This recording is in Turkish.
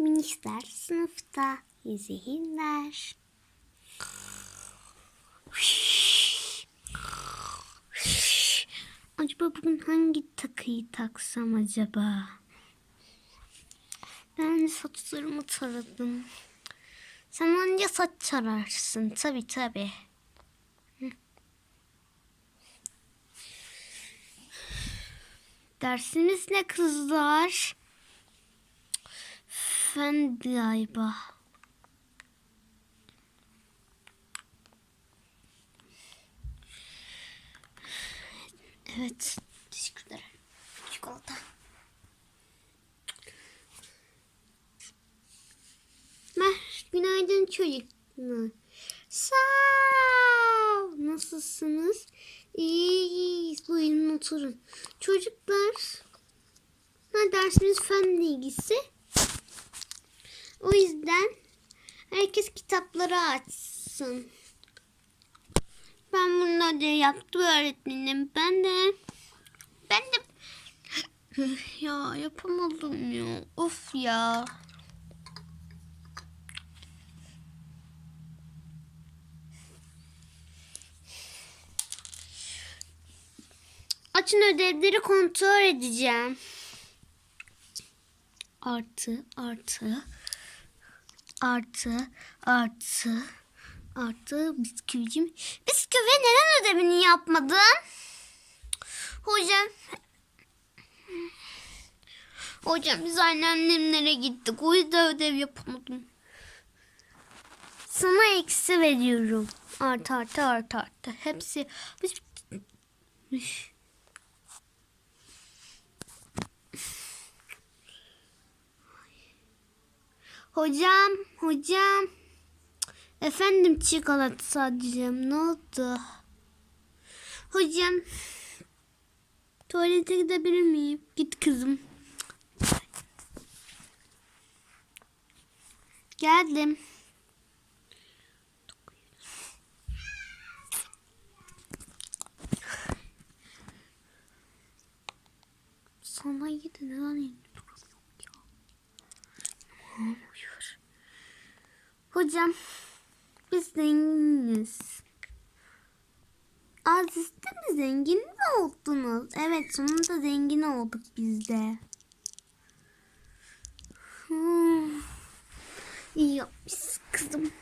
Minisler sınıfta iyi zehirler. Acaba bugün hangi takıyı taksam acaba? Ben saçlarımı taradım. Sen önce saç tararsın. Tabi tabi. Dersiniz ne kızlar? Fen galiba. Evet. Teşekkürler. Çikolata. Mer, günaydın çocuklar. Sağ ol. Nasılsınız? İyiyiz. Buyurun oturun. Çocuklar. Ha, dersimiz fen bilgisi. O yüzden herkes kitapları açsın. Ben bunu da yaptım öğretmenim. Ben de ben de ya yapamadım ya. Of ya. Açın ödevleri kontrol edeceğim. Artı, artı, artı, artı, artı bisküvicim. Bisküvi neden ödevini yapmadın? Hocam. Hocam biz anneannemlere gittik. O yüzden ödev yapamadım. Sana eksi veriyorum. Artı artı artı artı. Hepsi. Hocam, hocam. Efendim çikolata sadece. Ne oldu? Hocam. Tuvalete gidebilir miyim? Git kızım. Geldim. Sana gidin ya? Ne? Hocam biz zenginiz. Az işte mi zengin mi oldunuz? Evet sonunda zengin olduk biz de. Hmm. İyi yapmışsın kızım.